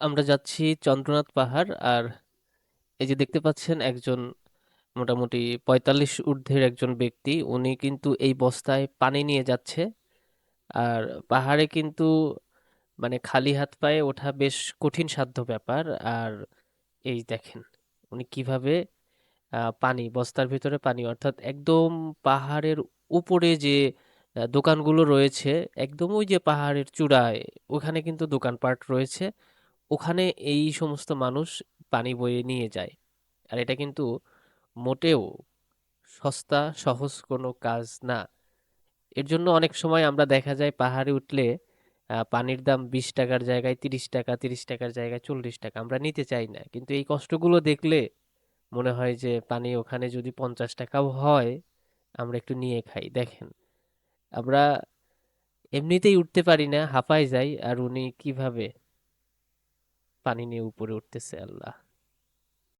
আমরা যাচ্ছি চন্দ্রনাথ পাহাড় আর এই যে দেখতে পাচ্ছেন একজন মোটামুটি পঁয়তাল্লিশ ঊর্ধ্বের একজন ব্যক্তি। উনি কিন্তু এই বস্তায় পানি নিয়ে যাচ্ছে আর পাহাড়ে কিন্তু মানে খালি হাত পায়ে ওঠা বেশ কঠিন সাধ্য ব্যাপার। আর এই দেখেন উনি কীভাবে পানি, বস্তার ভিতরে পানি, অর্থাৎ একদম পাহাড়ের উপরে যে দোকানগুলো রয়েছে, একদম ওই যে পাহাড়ের চূড়ায়, ওখানে কিন্তু দোকানপাট রয়েছে। ওখানে এই সমস্ত মানুষ পানি বয়ে নিয়ে যায়। আর এটা কিন্তু মোটেও সস্তা, সহজ কোনো কাজ না। এর জন্য অনেক সময় আমরা দেখা যায় পাহাড়ে উঠলে পানির দাম বিশ টাকার জায়গায় তিরিশ টাকা, তিরিশ টাকার জায়গায় চল্লিশ টাকা আমরা নিতে চাই না। কিন্তু এই কষ্টগুলো দেখলে মনে হয় যে পানি ওখানে যদি পঞ্চাশ টাকাও হয়, আমরা একটু নিয়ে খাই। দেখেন, আমরা এমনিতেই উঠতে পারি না, হাঁপায় যাই। আর উনি কীভাবে পানি নিয়ে উপরে উঠতেছে আল্লাহ।